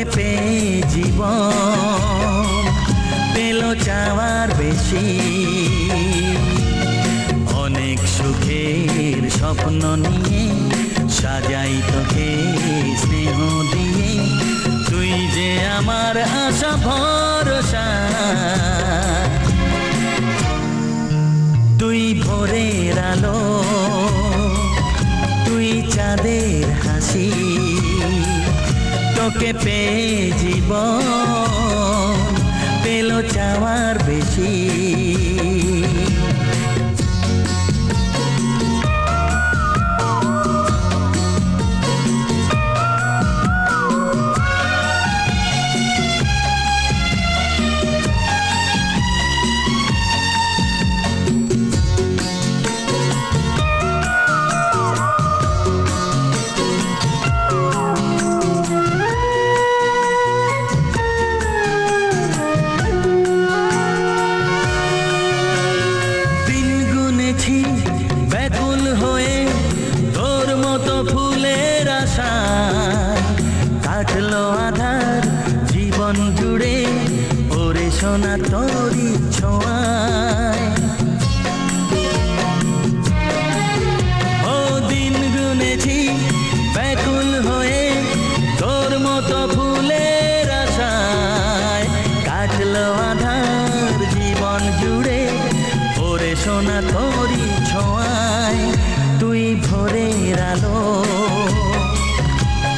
তোকে পেয়ে জীবন পেল চাওয়ার বেশি। অনেক সুখের স্বপ্ন নিয়ে সাজাই তোকে স্নেহ দিয়ে। তুই যে আমার আশা ভরসা তোকে পেয়ে জীবন পেল চাওয়ার বেশি। সোনা তোরই ছোঁয়ায়। ও দিন গুনেছি, ব্যাকুল হয়ে তোর মতো ফুলের আশায়। কাটলো আধার জীবন জুড়ে ওরে সোনা তোরই ছোঁয়ায়। তুই ভোরের আলো,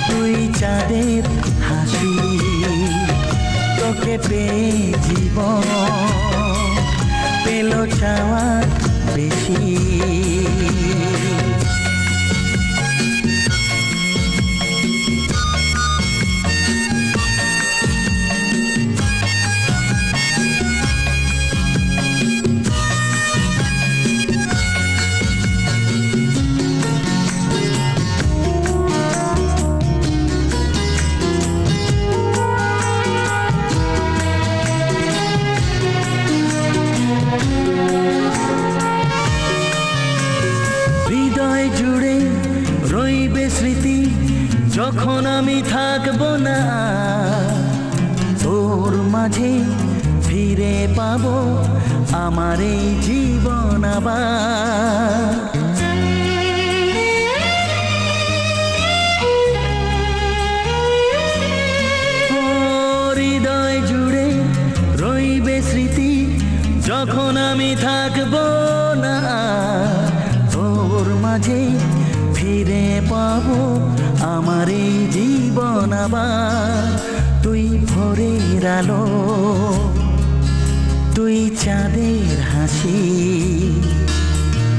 তুই চাঁদের পেয়ে জীবন পেল চাওয়া বেশি। যখন আমি থাকব না। তোর মাঝে ফিরে পাবো আমার এই জীবন আবার। যখন আমি থাকব না। তোর মাঝে ফিরে পাবো আমার এই জীবন আবার। তুই ভোরের আলো, তুই চাঁদের হাসি,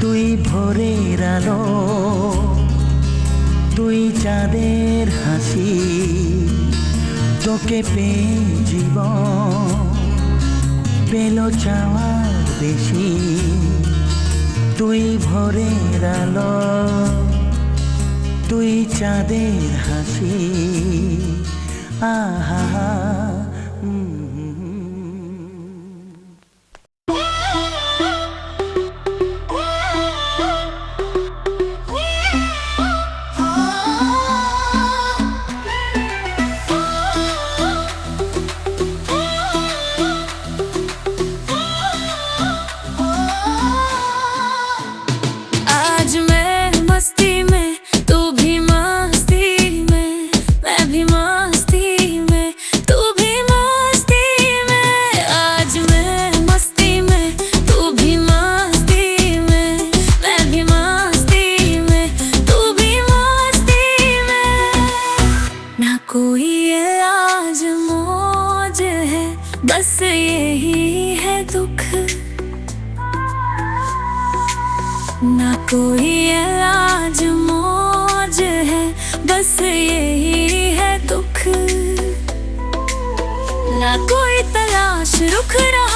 তুই ভোরের আলো, তুই চাঁদের হাসি, তোকে পেয়ে জীবন পেল চাওয়ার বেশি। তুই ভোরের আলো। চাঁদের হাসি আহা ना कोई इलाज मौज है बस यही है दुख। ना कोई तलाश रुख रहा